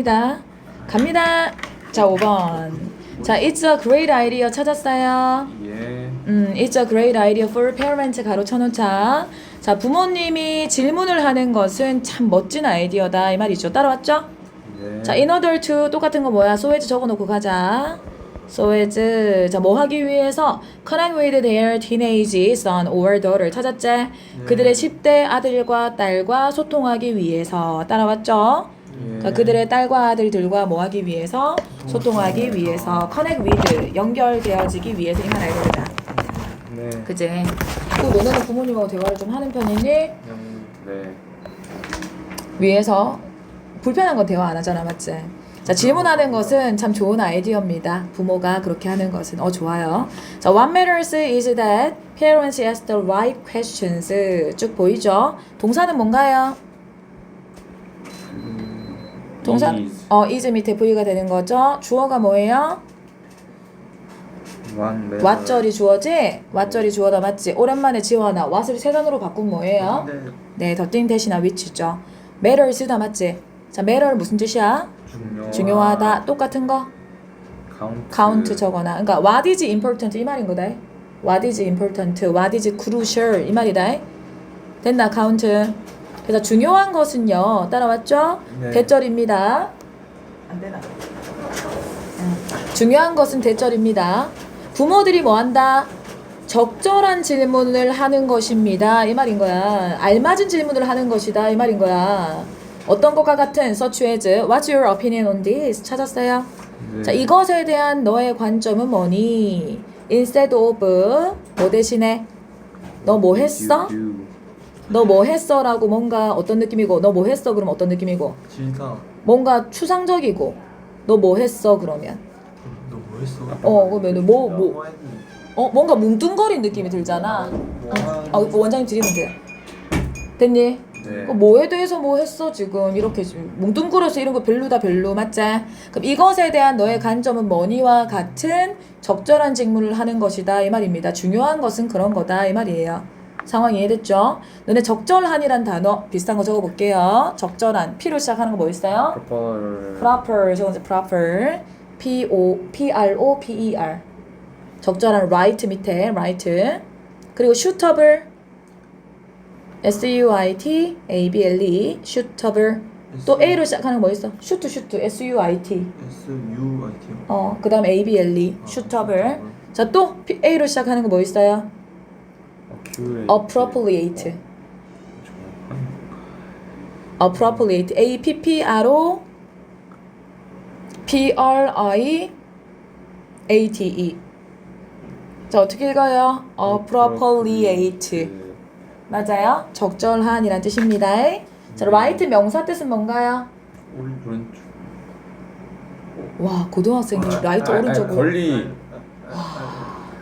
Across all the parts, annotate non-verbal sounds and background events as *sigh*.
갑니다. 갑니다. 자, 5번. 자, it's a great idea 찾았어요. 예. 음, it's a great idea for parents 가로 쳐놓자. 자, 부모님이 질문을 하는 것은 참 멋진 아이디어다 이 말이죠. 따라왔죠? 예. 자, in order to 똑같은 거 뭐야? so as 적어놓고 가자. so as 자 뭐 하기 위해서 connect with their teenage son or daughter 찾았지? 그들의 10대 아들과 딸과 소통하기 위해서 따라왔죠? 예. 그러니까 그들의 딸과 아들들과 뭐 하기 위해서 소통하기 위해서 connect with 연결되어지기 위해서 이말 알겠다. 네. 그지? 또 너네는 부모님하고 대화를 좀 하는 편이니? 네. 위해서 불편한 건 대화 안 하잖아, 맞지? 자, 질문하는 것은 참 좋은 아이디어입니다. 부모가 그렇게 하는 것은. 어, 좋아요. 자, what matters is that parents ask the right questions. 쭉 보이죠? 동사는 뭔가요? 동사? is 어, is 밑에 V가 되는 거죠. 주어가 뭐예요? one. 왓절이 주어지? 왓절이 주어다 맞지? 오랜만에 지원아. 왓을 세 단어로 바꾼 뭐예요? 근데 네, 더띵 대신한 which죠. matters다 맞지? 자, matter 무슨 뜻이야? 중요 중요하다. 똑같은 거? 카운트 count 적어놔. 그러니까 what is important 이 말인 거다. what is important, what is crucial 이 말이다. 됐나? count. 그래서 중요한 것은요. 따라왔죠? 네. 대절입니다. 안 되나? 음. 중요한 것은 대절입니다. 부모들이 뭐 한다? 적절한 질문을 하는 것입니다. 이 말인 거야. 알맞은 질문을 하는 것이다. 이 말인 거야. 어떤 것과 같은 such as What's your opinion on this? 찾았어요? 네. 자, 이것에 대한 너의 관점은 뭐니? Instead of 뭐 대신에 너 뭐 했어? 너 뭐 했어라고 뭔가 어떤 느낌이고 너 뭐 했어 그럼 어떤 느낌이고 진짜 뭔가 추상적이고 너 뭐 했어 그러면 너 뭐 했어? 어 그러면 뭐 뭐 뭐 했니? 어 뭔가 뭉뚱거린 느낌이 들잖아. 뭐아 원장님 드리면 돼. 됐니? 네. 그 뭐에 대해서 뭐 했어 지금 이렇게 지금 뭉뚱그려서 이런 거 별로다 별로 맞지? 그럼 이것에 대한 너의 관점은 뭐니와 같은 적절한 질문을 하는 것이다 이 말입니다. 중요한 것은 그런 거다 이 말이에요. 상황 이해됐죠? 너네 적절한이란 단어 비슷한 거 적어볼게요. 적절한 P로 시작하는 거 뭐 있어요? proper proper 적어서 proper P O P R O P E R 적절한 right 밑에 right 그리고 suitable S U I T A B L E suitable 또 A로 시작하는 거 뭐 있어? shoot shoot S U I T S U I T요. 어 그다음 A B L E suitable 자 또 A로 시작하는 거 뭐 있어요? Appropriate appropriate A P P R O P R I A T E 자 어떻게 읽어요? appropriate 맞아요? 적절한이란 뜻입니다. 자, right 명사 뜻은 뭔가요? 오른쪽 와 고등학생이 right 아, 아, 오른쪽으로 권리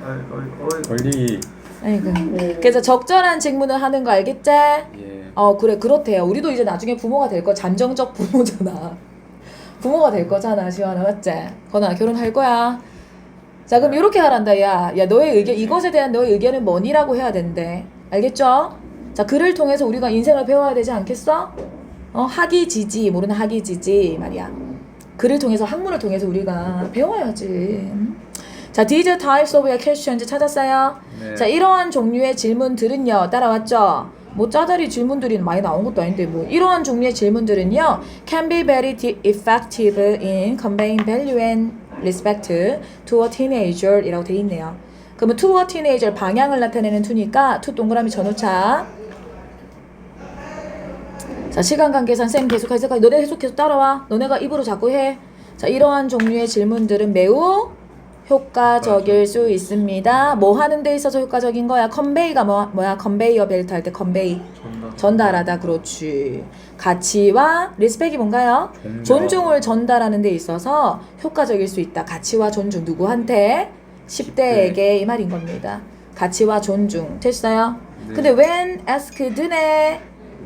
얼얼 권리 아이고. 그래서 적절한 질문을 하는 거 알겠지? 예 어 그래 그렇대요. 우리도 이제 나중에 부모가 될 거 잠정적 부모잖아. *laughs* 부모가 될 거잖아 시원아 맞지? 건아 결혼할 거야. 자 그럼 이렇게 하란다 야. 야 너의 의견 이것에 대한 너의 의견은 뭐니라고 해야 된대. 알겠죠? 자 글을 통해서 우리가 인생을 배워야 되지 않겠어? 어 학이지지 모르는 학이지지 말이야. 글을 통해서 학문을 통해서 우리가 배워야지. 음? 자, these types of questions 찾았어요? 네. 자, 이러한 종류의 질문들은요, 따라왔죠? 뭐 짜다리 질문들이 많이 나온 것도 아닌데 뭐 이러한 종류의 질문들은요 can be very effective in conveying value and respect to a teenager 이라고 돼 있네요 그러면 to a teenager 방향을 나타내는 to니까 to 동그라미 전후차 자 시간 관계상 쌤 계속 할 때까지 너네 계속 계속 따라와 너네가 입으로 자꾸 해 자 이러한 종류의 질문들은 매우 효과적일 수 있습니다. 뭐 하는 데 있어서 효과적인 거야? 컨베이가 뭐, 뭐야? 컨베이어 벨트 할 때 컨베이. 전달. 전달하다. 그렇지. 가치와 리스펙이 뭔가요? 존중. 존중을 전달하는 데 있어서 효과적일 수 있다. 가치와 존중. 누구한테? 10대에게 이 말인 겁니다. 가치와 존중. 됐어요? 네. 근데 when asked네.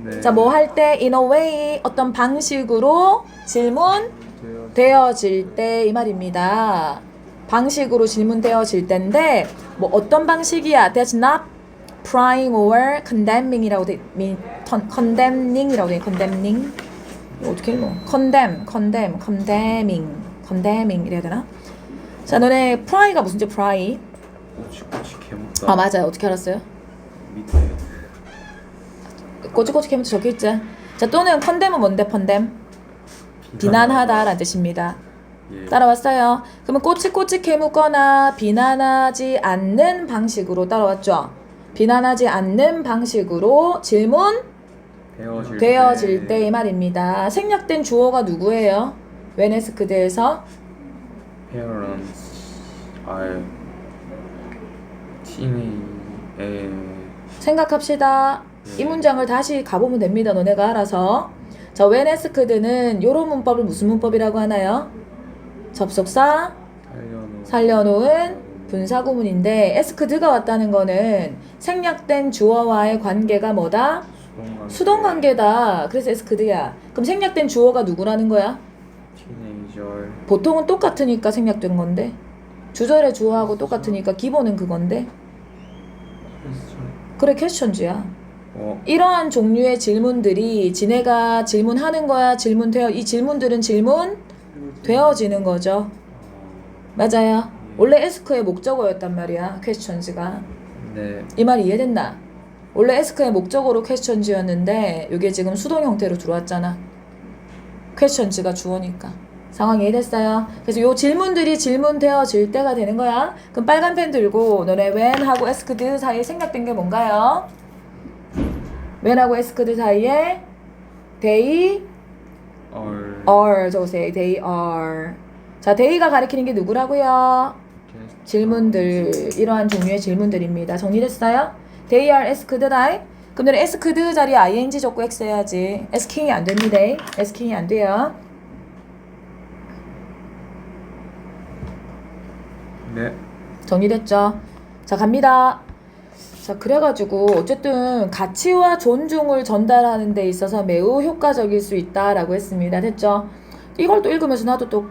네. 자, 뭐 할 때 in a way 어떤 방식으로 질문 되어 되어질 때 이 말입니다. 방식으로 질문되어질 때인데 뭐 어떤 방식이야? That's not prying or condemning이라고 돼, condemning이라고 돼, condemning. 어떻게 읽노? condemn, condemn, condemning, condemning 이래야 되나? 자, 너네 pry가 무슨 지 pry? 꼬치꼬치 개먹다 아 맞아요. 어떻게 알았어요? 밑에 꼬치꼬치 캐면 적혀 있지. 자, 또는 condemn은 뭔데? condemn 비난하다라는 뜻입니다. 예. 따라왔어요. 그러면 꼬치꼬치 캐묻거나 비난하지 않는 방식으로 따라왔죠. 비난하지 않는 방식으로 질문 되어질, 되어질 때이 말입니다. 생략된 주어가 누구예요? 웨네스크드에서 parents are teenage 생각합시다. 이 문장을 다시 가보면 됩니다. 너네가 알아서. 자, 웨네스크드는 요런 문법을 무슨 문법이라고 하나요? 접속사 살려놓은 분사구문인데 에스크드가 왔다는 거는 생략된 주어와의 관계가 뭐다? 수동관계 수동 관계다. 그래서 에스크드야. 그럼 생략된 주어가 누구라는 거야? teenager 보통은 똑같으니까 생략된 건데 주절의 주어하고 똑같으니까 기본은 그건데 그래 퀘스천즈야. 어 이러한 종류의 질문들이 지네가 질문하는 거야 질문되어 이 질문들은 질문 되어지는 거죠. 맞아요. 원래 에스크의 목적어였단 말이야 퀘스천즈가. 네 이 말 이해됐나? 원래 에스크의 목적어로 퀘스천즈였는데 이게 지금 수동 형태로 들어왔잖아. 퀘스천즈가 주어니까. 상황 이해됐어요? 그래서 요 질문들이 질문되어질 때가 되는 거야. 그럼 빨간 펜 들고 너네 when하고 asked 사이에 생략된 게 뭔가요? when하고 asked 사이에 they are are 적으세요. they are. 자, they가 가리키는 게 누구라고요? 질문들 이러한 종류의 질문들입니다. 정리됐어요? They are asked I. 그럼 asked 자리에 ing 적고 x 해야지. asking이 안 됩니다. asking이 안 돼요. 네 정리됐죠? 자 갑니다. 자 그래가지고 어쨌든 가치와 존중을 전달하는 데 있어서 매우 효과적일 수 있다라고 했습니다. 됐죠? 이걸 또 읽으면서 나도 또 하,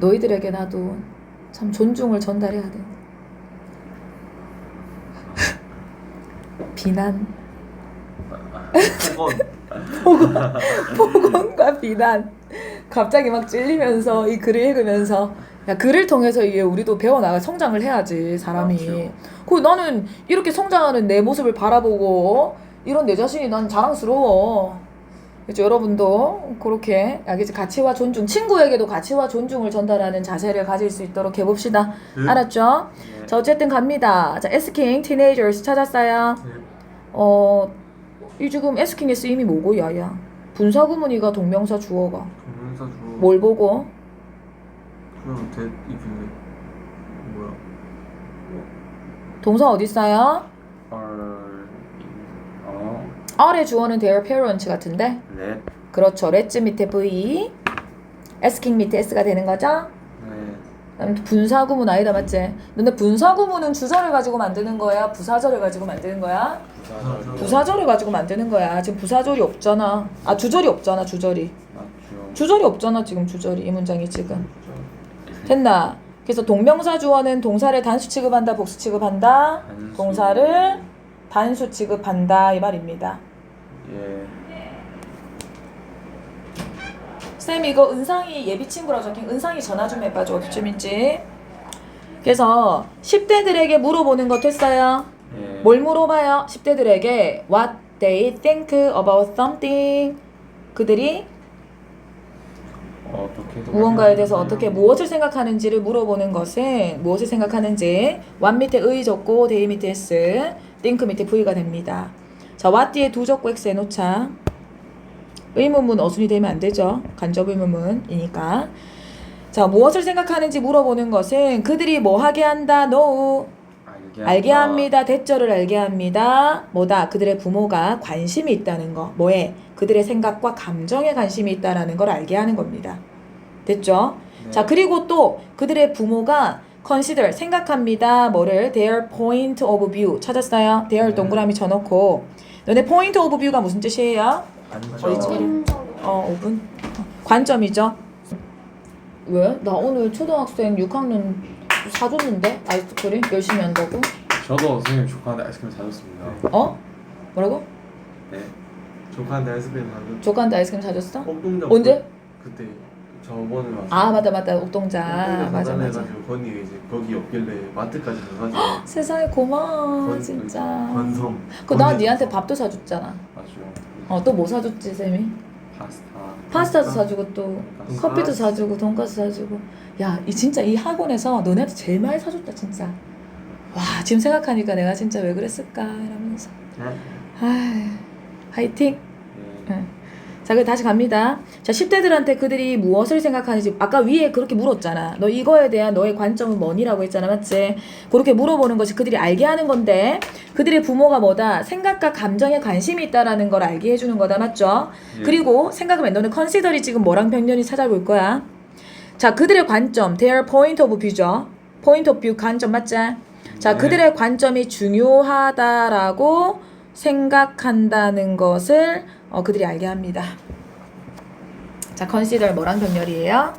너희들에게 나도 참 존중을 전달해야 돼. *laughs* 비난, 복원 *laughs* 폭언과 비난. 갑자기 막 찔리면서 이 글을 읽으면서 야 글을 통해서 이게 우리도 배워나가 성장을 해야지 사람이. 그렇죠. 그 나는 이렇게 성장하는 내 모습을 바라보고 이런 내 자신이 난 자랑스러워. 그렇죠 여러분도 그렇게 알겠지 가치와 존중 친구에게도 가치와 존중을 전달하는 자세를 가질 수 있도록 해봅시다. 네. 알았죠? 네. 자 어쨌든 갑니다. 자 에스킹 티네이저스 찾았어요. 네. 어, 이 지금 에스킹의 쓰임이 뭐고 야야? 분사 구문이가 동명사 주어가 동명사 주어 뭘 보고? 그럼 대 이분데 뭐야 동사 어디 있어요? are 어 R의 주어는 their parents 같은데? 렛 그렇죠. let's 밑에 V, asking 밑에 S가 되는 거죠? 네 그다음 분사구문 아니다 맞지? 근데 분사구문은 주절을 가지고 만드는 거야? 부사절을 가지고 만드는 거야? 부사절 부사절을 가지고 만드는 거야. 지금 부사절이 없잖아. 아 주절이 없잖아 주절이. 맞죠 주절이 없잖아 지금 주절이 이 문장이 지금. 됐나? 그래서 동명사 주어는 동사를 단수 취급한다, 복수 취급한다. 단수. 동사를 단수 취급한다 이 말입니다. 예 쌤 이거 은상이 예비 친구라고 적힌 은상이 전화 좀 해봐줘 어디쯤인지. 그래서 10대들에게 물어보는 것 했어요. 예. 뭘 물어봐요? 10대들에게 what they think about something. 그들이 무언가에 대해서 어떻게 무엇을 생각하는지를 물어보는 것은 무엇을 생각하는지 what 밑에 의 적고 they 밑에 s, think 밑에 v가 됩니다. 자, what 뒤에 두 적고 x 해놓자. 의문문 어순이 되면 안 되죠. 간접 의문문이니까. 자, 무엇을 생각하는지 물어보는 것은 그들이 뭐 하게 한다. no. 알게. 합니다. 대절을 알게 합니다. 뭐다? 그들의 부모가 관심이 있다는 거. 뭐에? 그들의 생각과 감정에 관심이 있다라는 걸 알게 하는 겁니다. 됐죠? 네. 자, 그리고 또 그들의 부모가 consider 생각합니다. 뭐를 their point of view 찾았어요? their 네. 동그라미 쳐 놓고 너네 point of view가 무슨 뜻이에요? 관점. 어디 있지? 어, 5분. 관점이죠. 왜? 나 오늘 초등학생 6학년 사줬는데 아이스크림 열심히 한다고? 저도 선생님 축하한데 아이스크림 사줬습니다 어? 뭐라고? 네 조카한테 아이스크림 사줬. 조카한테 아이스크림 사줬어? 옥동자. 언제? 그때 저번에 왔어. 아 맞다 맞다 옥동자 맞아 맞아 건이가 이제 거기 없길래 마트까지 가가지고 세상에 고마워 건- 진짜 건섬. 그나. 니한테 밥도 사줬잖아 맞죠. 어또 뭐 사줬지 쌤이? 파스타. 파스타도 사주고 또 돈가스. 커피도 사주고 돈가스 사주고 야 이 진짜 이 학원에서 너네한테 제일 많이 사줬다 진짜 와 지금 생각하니까 내가 진짜 왜 그랬을까 이러면서 네. 아 화이팅 네. 응. 자, 그 다시 갑니다. 자, 10대들한테 그들이 무엇을 생각하는지 아까 위에 그렇게 물었잖아. 너 이거에 대한 너의 관점은 뭐니라고 했잖아. 맞지? 그렇게 물어보는 것이 그들이 알게 하는 건데 그들의 부모가 뭐다? 생각과 감정에 관심이 있다라는 걸 알게 해 주는 거다. 맞죠? 예. 그리고 생각하면 너는 컨시더리 지금 뭐랑 병렬이 찾아볼 거야. 자, 그들의 관점, their point of view죠. point of view 관점 맞지? 자, 네. 그들의 관점이 중요하다라고 생각한다는 것을 어, 그들이 알게 합니다. 자, consider 뭐랑 병렬이에요?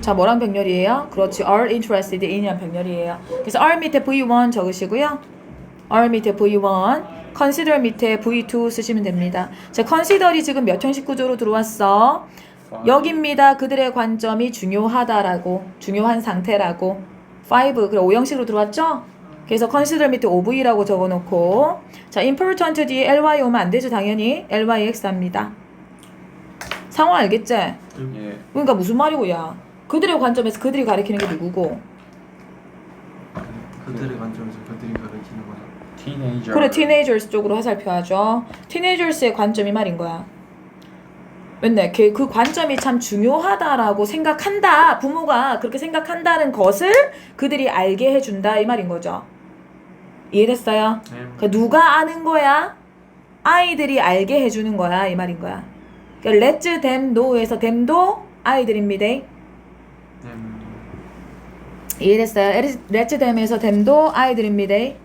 자, 뭐랑 병렬이에요? 그렇지, are interested in이란 병렬이에요. 그래서 are 밑에 V1 적으시고요. are 밑에 V1, consider 밑에 V2 쓰시면 됩니다. 자, consider이 지금 몇 형식 구조로 들어왔어? 여기입니다. 그들의 관점이 중요하다라고, 중요한 상태라고. 5, 그래 5형식으로 들어왔죠? 그래서 consider 밑에 OV라고 적어놓고 자, important 뒤에 ly 오면 안 되죠, 당연히. lyx 합니다. 상황 알겠지? 예. 그러니까 무슨 말이고, 야. 그들의 관점에서 그들이 가리키는 게 누구고? 그들의 관점에서 그들이 가르치는 거야. 티네이저. 그래, teenagers 쪽으로 화살표하죠. teenagers의 관점이 말인 거야. 맨날 걔그 관점이 참 중요하다라고 생각한다. 부모가 그렇게 생각한다는 것을 그들이 알게 해준다. 이 말인 거죠. 이해됐어요? 네. 그 누가 아는 거야? 아이들이 알게 해주는 거야. 이 말인 거야. 그러니까 let them know에서 them도 아이들입니다. 네. 이해됐어요? let them에서 them도 아이들입니다. 예.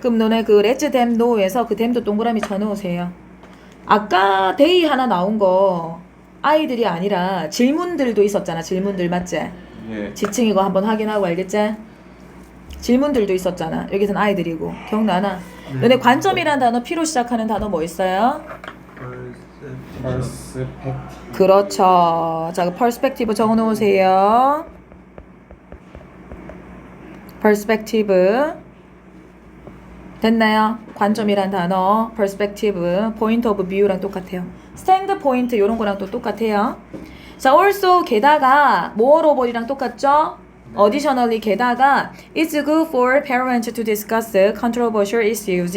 그럼 너네 그 let them know에서 그 them도 동그라미 쳐놓으세요. 아까 데이 하나 나온 거 아이들이 아니라 질문들도 있었잖아. 질문들 맞지? 예. 지칭 이거 한번 확인하고 알겠지? 질문들도 있었잖아. 여기선 아이들이고 기억나나? 네. 너네 관점이란 단어 P로 시작하는 단어 뭐 있어요? 퍼스펙티브. 그렇죠. 자, 그 perspective 적어 놓으세요. perspective. 됐나요? 관점이란 단어, perspective, point of view랑 똑같아요. stand point 이런 거랑 또 똑같아요. 자, also 게다가 moreover이랑 똑같죠? Additionally 게다가 it's good for parents to discuss controversial issues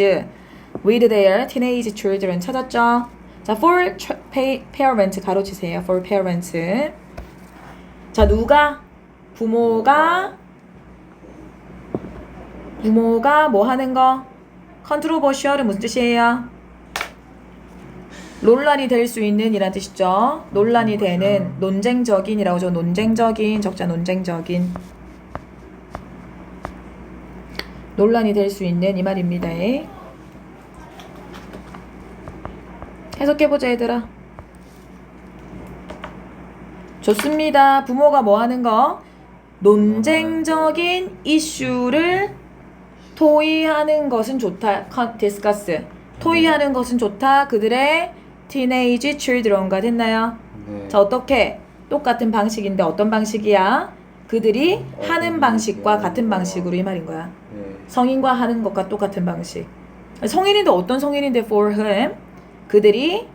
with their teenage children 찾았죠? 자, for ch- pa- parent 가로치세요. for parents. 자, 누가 부모가 부모가 뭐 하는 거? 컨트로버셜은 무슨 뜻이에요? 논란이 될 수 있는 이란 뜻이죠. 논란이 되는 논쟁적인이라고 죠 논쟁적인 적자 논쟁적인 논란이 될 수 있는 이 말입니다. 해석해보자 얘들아. 좋습니다. 부모가 뭐 하는 거? 논쟁적인 이슈를 토의하는 것은 좋다. 컨- 디스커스. 토의하는 것은 좋다. 그들의 티네이지 children과 됐나요? 네. 자, 어떻게? 똑같은 방식인데 어떤 방식이야? 그들이 하는 방식과 같은 방식으로 이 말인 거야. 네. 성인과 하는 것과 똑같은 방식. 성인인데 어떤 성인인데 for him? 그들이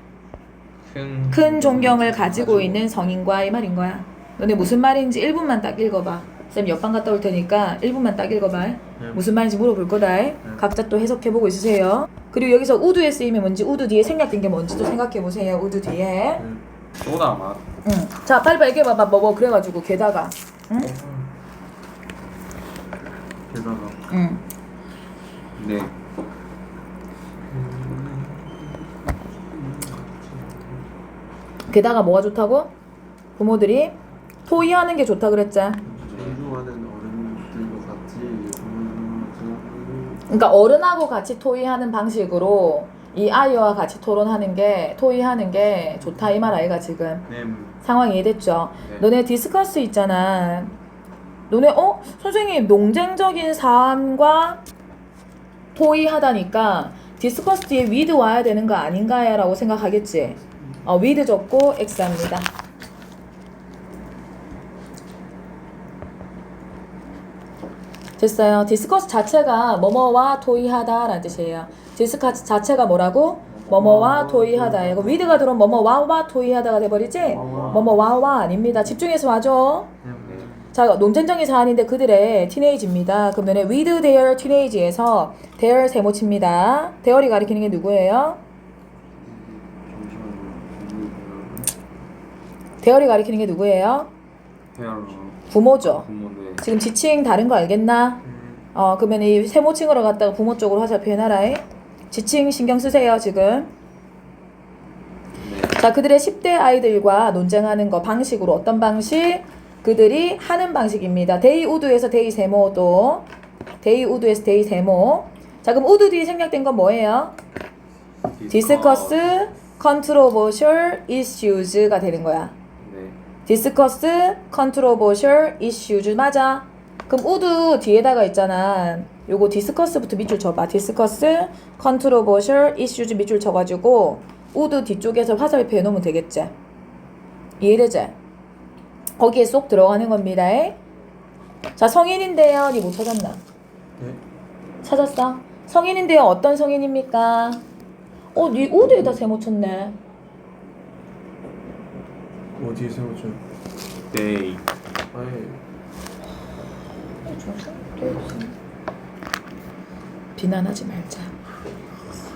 큰 큰 존경을 가지고 있는 성인과 이 말인 거야. 너네 무슨 말인지 1분만 딱 읽어봐. 쌤 옆방 갔다 올 테니까 1분만 딱 읽어봐. 무슨 말인지 물어볼 거다. 각자 또 해석해보고 있으세요. 그리고 여기서 우드에 쓰임이 뭔지, 우드 뒤에 생략된 게 뭔지도 생각해보세요. 우드 뒤에. 소다 맛. 응. 자, 빨리 빨리 얘기해봐봐. 뭐, 뭐, 그래가지고, 게다가. 응? 게다가 응. 네. 게다가 뭐가 좋다고? 부모들이 토의하는 게 좋다 그랬지. 그러니까 어른하고 같이 토의하는 방식으로 이 아이와 같이 토론하는 게 토의하는 게 좋다 이 말 아이가 지금 네. 상황 이해됐죠? 네. 너네 디스커스 있잖아. 너네 어 선생님 논쟁적인 사안과 토의하다니까 디스커스 뒤에 with 와야 되는 거 아닌가요? 라고 생각하겠지. 어, with 적고 x합니다. 됐어요. 디스커스 자체가 뭐뭐와 토의하다라는 뜻이에요. 디스커스 자체가 뭐라고? 뭐뭐와 토의하다. 이거 with가 들어오면 뭐뭐와와 토의하다가 돼버리지? 뭐뭐와와 아닙니다. 집중해서 와줘. 네. 자, 논쟁적인 사안인데 그들의 티네이지입니다. 그럼 너네 with their teenage에서 their 세모칩니다. their이 가리키는 게 누구예요? their이 가리키는 게 누구예요? 헤어로 부모죠. 부모네. 지금 지칭 다른 거 알겠나? 어, 그러면 이 세모칭으로 갖다가 부모 쪽으로 하자 표현하라. 지칭 신경 쓰세요, 지금. 네. 자, 그들의 10대 아이들과 논쟁하는 거 방식으로 어떤 방식? 그들이 하는 방식입니다. 데이 우드에서 데이 세모도 데이 우드에서 데이 세모. 자, 그럼 우드 뒤에 생략된 건 뭐예요? 디스커스 컨트로버셜 이슈즈가 되는 거야. 네. 디스커스 컨트로버셜 이슈즈 맞아. 그럼 우드 뒤에다가 있잖아. 요거 디스커스부터 밑줄 쳐봐. 디스커스 컨트로버셜 이슈즈 밑줄 쳐가지고 우드 뒤쪽에서 화살표 해놓으면 되겠지. 이해되지? 거기에 쏙 들어가는 겁니다. 자 성인인데요. 니 못 찾았나? 네. 찾았어? 성인인데요. 어떤 성인입니까? 어, 니 우드에다 세모 쳤네. 어디에 세워줘? 데이. 아예 비난하지 말자.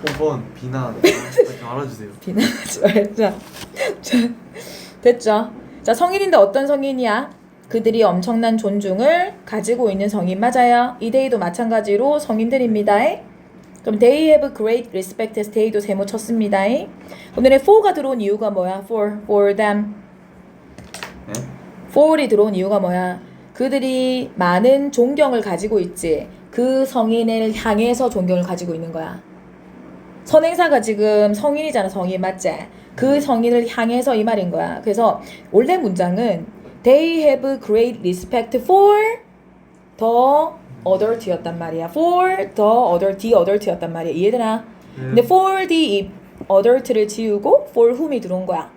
5번 비난. *laughs* 알아주세요. 비난하지 말자. 자, 됐죠? 자, 성인인데 어떤 성인이야? 그들이 엄청난 존중을 가지고 있는 성인 맞아요. 이데이도 마찬가지로 성인들입니다. 그럼 they have great respect as they도 세모 쳤습니다. 오늘의 for가 들어온 이유가 뭐야? for, for them. 네? for이 들어온 이유가 뭐야? 그들이 많은 존경을 가지고 있지. 그 성인을 향해서 존경을 가지고 있는 거야. 선행사가 지금 성인이잖아, 성인 맞지? 그 성인을 향해서 이 말인 거야. 그래서 원래 문장은 they have great respect for the adult였단 말이야. for the adult, the adult였단 말이야. 이해되나? 근데 for the adult를 지우고 for whom이 들어온 거야.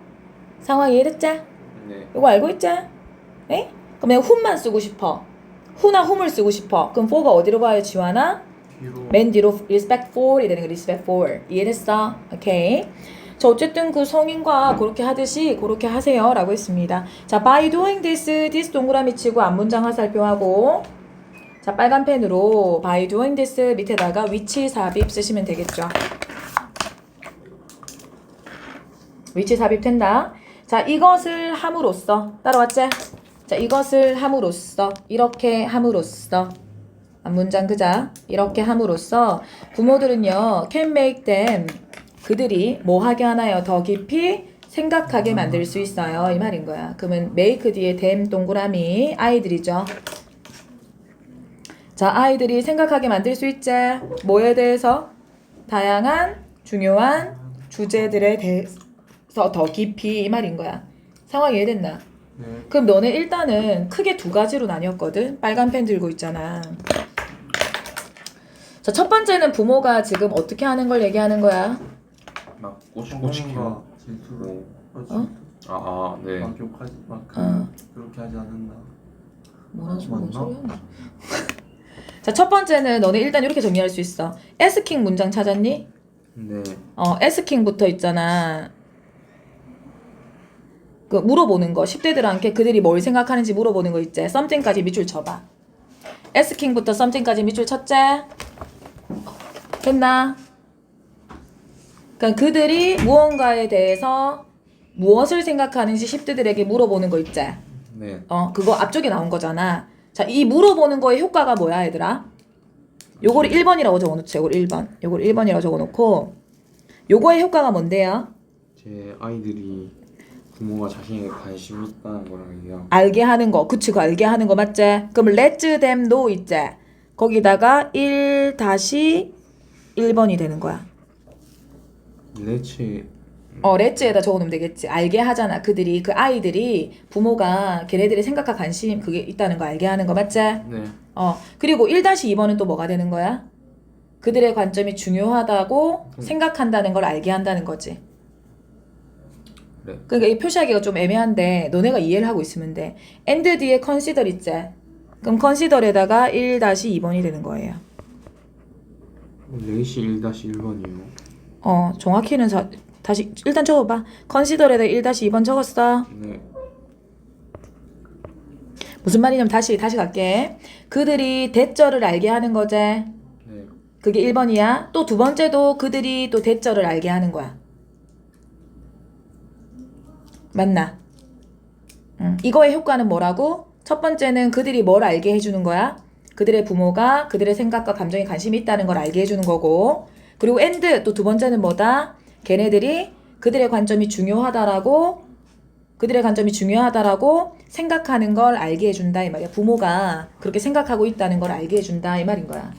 상황 이해됐지? 네. 이거 알고 있지? 에? 그럼 내가 whom만 쓰고 싶어. who나 whom을 쓰고 싶어. 그럼 for가 어디로 지원아? 뒤로. 맨 뒤로 respect for이 되는 거 respect for. 이해됐어? 오케이. 자, 어쨌든 그 성인과 그렇게 하듯이 그렇게 하세요. 라고 했습니다. 자, by doing this, this 동그라미 치고 앞문장 화살표하고 자, 빨간 펜으로 by doing this 밑에다가 위치 삽입 쓰시면 되겠죠. 위치 삽입된다. 자, 이것을 함으로써 따라왔지? 자, 이것을 함으로써 이렇게 함으로써 문장 그자 이렇게 함으로써 부모들은요 can make them 그들이 뭐 하게 하나요? 더 깊이 생각하게 만들 수 있어요. 이 말인 거야. 그러면 make 뒤에 them 동그라미 아이들이죠. 자, 아이들이 생각하게 만들 수 있지. 뭐에 대해서? 다양한 중요한 주제들에 대해서 더 깊이 이 말인 거야. 상황 이해됐나? 네. 그럼 너네 일단은 크게 두 가지로 나뉘었거든. 빨간 펜 들고 있잖아. 자, 첫 번째는 부모가 지금 어떻게 하는 걸 얘기하는 거야? 막 꼬치꼬치해요. 질투를 오. 하지. 어? 아, 아, 네. 막 욕하지 막 어. 그렇게 하지 않는다. 뭐라 소리 맞나? 소리야? *laughs* 자, 첫 번째는 너네 일단 이렇게 정리할 수 있어. 에스킹 문장 찾았니? 네. 어, 에스킹부터 있잖아. 그 물어보는 거 10대들한테 그들이 뭘 생각하는지 물어보는 거 있지. something까지 밑줄 쳐봐. 에스킹부터 something까지 밑줄 쳤지? 됐나? 그러니까 그들이 무언가에 대해서 무엇을 생각하는지 10대들에게 물어보는 거 있지. 네. 어, 그거 앞쪽에 나온 거잖아. 자, 이 물어보는 거의 효과가 뭐야, 얘들아? 요거를 1번이라고 적어놓지, 요걸 1번. 요걸 1번이라고 적어놓고, 요거의 효과가 뭔데요? 제 아이들이 부모가 자신에게 관심이 있다는 거랑 얘기하고 알게 하는 거. 그치, 그 알게 하는 거 맞지? 그럼 let them know 있지? 거기다가 1 다시 1번이 되는 거야. 레츠 어, let에다 적어놓으면 되겠지. 알게 하잖아. 그들이, 그 아이들이 부모가 걔네들이 생각과 관심 그게 있다는 거 알게 하는 거 맞지? 네. 어, 그리고 1-2번은 또 뭐가 되는 거야? 그들의 관점이 중요하다고 음. 생각한다는 걸 알게 한다는 거지. 네. 그러니까 이 표시하기가 좀 애매한데 너네가 이해를 하고 있으면 돼. and 뒤에 consider 있지? 그럼 consider에다가 1-2번이 되는 거예요. 4시 1-1번이요. 어, 정확히는 사, 다시 일단 적어 봐. consider에다 1-2번 적었어. 네. 무슨 말이냐면 다시 다시 갈게. 그들이 대절을 알게 하는 거지. 네. 그게 1번이야. 또 두 번째도 그들이 또 대절을 알게 하는 거야. 맞나? 응. 이거의 효과는 뭐라고? 첫 번째는 그들이 뭘 알게 해주는 거야? 그들의 부모가 그들의 생각과 감정에 관심이 있다는 걸 알게 해주는 거고 그리고 and 또두 번째는 뭐다? 걔네들이 그들의 관점이 중요하다라고 그들의 관점이 중요하다라고 생각하는 걸 알게 해준다 이 말이야. 부모가 그렇게 생각하고 있다는 걸 알게 해준다 이 말인 거야.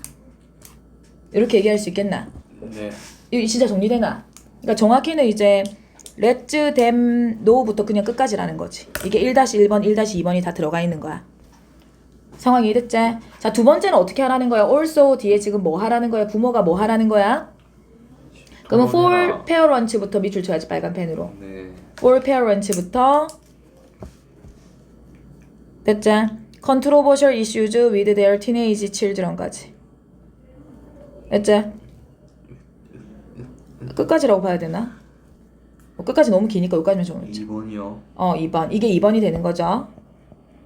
이렇게 얘기할 수 있겠나? 네. 이거 진짜 정리되나? 그러니까 정확히는 이제 let's them know부터 그냥 끝까지라는 거지. 이게 1-1번, 1-2번이 다 들어가 있는 거야. 상황이 이해됐지? 자, 두 번째는 어떻게 하라는 거야? also 뒤에 지금 뭐 하라는 거야? 부모가 뭐 하라는 거야? 그러면 for parents부터 밑줄 쳐야지 빨간 펜으로. 네. for parents부터 됐지? controversial issues with their teenage children까지. 됐지? 끝까지라고 봐야 되나? 어, 끝까지 너무 기니까 여기까지만 적어놓자. 2번이요. 어, 2번. 이게 2번이 되는 거죠.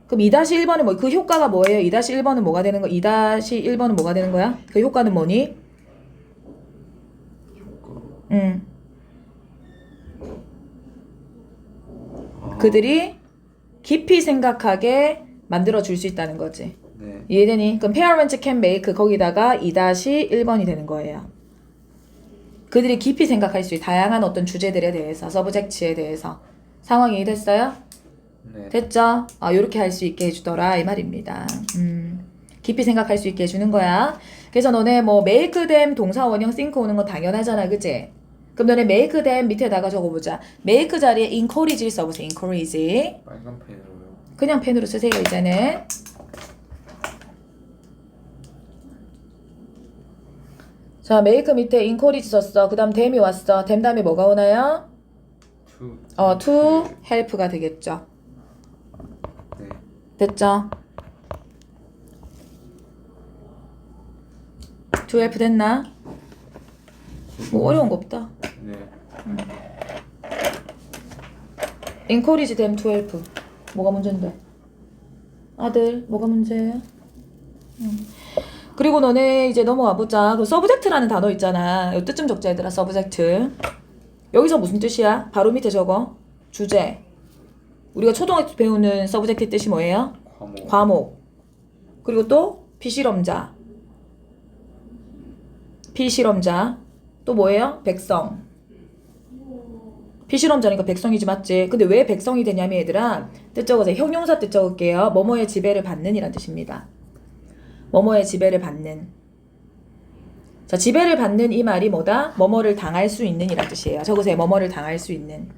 그럼 2-1번은 뭐, 그 효과가 뭐예요? 2-1번은 뭐가 되는 거? 2-1번은 뭐가 되는 거야? 그 효과는 뭐니? 음. 아, 그들이 깊이 생각하게 만들어 줄 수 있다는 거지. 네. 이해되니? 그럼 parents can make 거기다가 2-1번이 되는 거예요. 그들이 깊이 생각할 수 있는 다양한 어떤 주제들에 대해서, 서브젝트에 대해서. 상황이 이해됐어요? 네. 됐죠? 아, 요렇게 할 수 있게 해주더라 이 말입니다. 음, 깊이 생각할 수 있게 해주는 거야. 그래서 너네 뭐 make them 동사 원형 think 오는 건 당연하잖아, 그지? 그럼 너네 make them 밑에다가 적어보자. make 자리에 encourage 써보세요. encourage. 빨간 펜으로요. 그냥 펜으로 쓰세요 이제는. 자, make 밑에 encourage 썼어. 그 다음 them이 왔어. them 다음에 뭐가 오나요? 투. 어, to help가 되겠죠. 네. 됐죠? to help 됐나? 뭐 어려운 거 없다. 네. encourage them to help. 뭐가 문제인데? 아들, 뭐가 문제야? 음. 그리고 너네 이제 넘어와 보자. 그 subject라는 단어 있잖아. 요 뜻좀 적자 얘들아. subject. 여기서 무슨 뜻이야? 바로 밑에 적어. 주제. 우리가 초등학교 때 배우는 subject 뜻이 뭐예요? 과목. 과목. 그리고 또 피실험자. 피실험자. 또 뭐예요? 백성. 피실험자니까 백성이지 맞지? 근데 왜 백성이 되냐면 얘들아 뜻 적어서 형용사 뜻 적을게요. 뭐뭐의 지배를 받는 이란 뜻입니다. 뭐뭐의 지배를 받는. 자, 지배를 받는 이 말이 뭐다? 뭐뭐를 당할 수 있는 이란 뜻이에요. 적으세요. 뭐뭐를 당할 수 있는.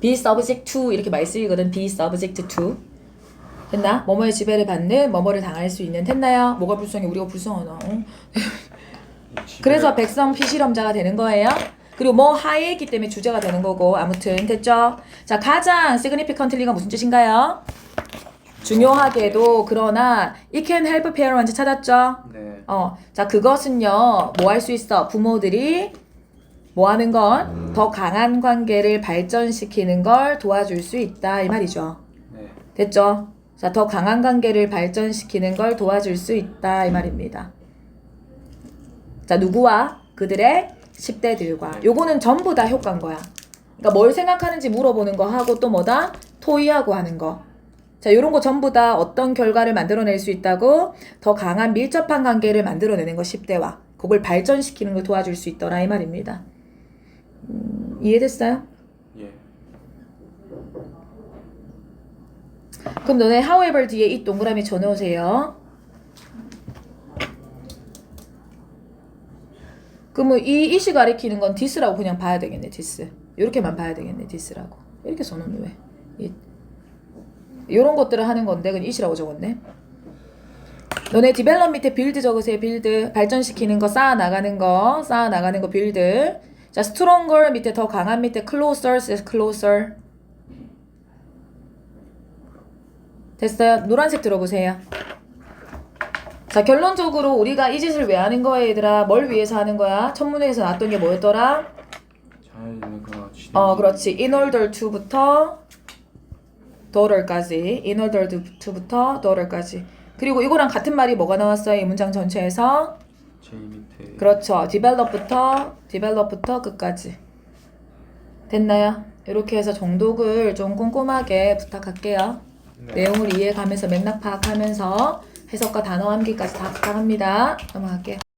be subject to 이렇게 많이 쓰이거든. be subject to. 됐나? 뭐뭐의 지배를 받는, 뭐뭐를 당할 수 있는. 됐나요? 뭐가 불쌍해? 우리가 불쌍하나? 어? 집에- *laughs* 그래서 백성 피실험자가 되는 거예요. 그리고 뭐 하에 있기 때문에 주제가 되는 거고 아무튼 됐죠? 자 가장 significantly가 무슨 뜻인가요? 중요하게도 그러나 it can help parents 찾았죠? 네. 어, 자 그것은요 뭐 할 수 있어? 부모들이 뭐 하는 건 더 강한 관계를 발전시키는 걸 도와줄 수 있다 이 말이죠. 네. 됐죠? 자, 더 강한 관계를 발전시키는 걸 도와줄 수 있다 이 말입니다. 자, 누구와 그들의 10대들과 요거는 전부 다 효과인 거야. 그러니까 뭘 생각하는지 물어보는 거 하고 또 뭐다? 토의하고 하는 거. 자, 요런 거 전부 다 어떤 결과를 만들어낼 수 있다고 더 강한 밀접한 관계를 만들어내는 거 10대와 그걸 발전시키는 걸 도와줄 수 있더라 이 말입니다. 음, 이해됐어요? 예. 그럼 너네 however 뒤에 이 동그라미 쳐놓으세요. 그러면 이 이시 가리키는 건 this라고 그냥 봐야 되겠네, this. 이렇게만 봐야 되겠네, this라고. 이렇게 써놓으면 왜? 이, 이런 것들을 하는 건데 그냥 이시라고 적었네. 너네 디벨롭 밑에 빌드 적으세요. 빌드 발전시키는 거 쌓아 나가는 거 쌓아 나가는 거 빌드. 자 스트롱걸 밑에 더 강한 밑에 closer closer. 됐어요. 노란색 들어보세요. 자 결론적으로 우리가 이 짓을 왜 하는 거야 얘들아? 뭘 위해서 하는 거야? 첫문에서 나왔던 게 뭐였더라? 어 그렇지. in order to부터 daughter까지. in order to부터 daughter까지. 그리고 이거랑 같은 말이 뭐가 나왔어요? 이 문장 전체에서 제일 밑에 그렇죠. develop부터 develop부터 끝까지. 됐나요? 이렇게 해서 정독을 좀 꼼꼼하게 부탁할게요. 내용을 이해가면서 맥락 파악하면서 해석과 단어 암기까지 다 부탁합니다. 넘어갈게요.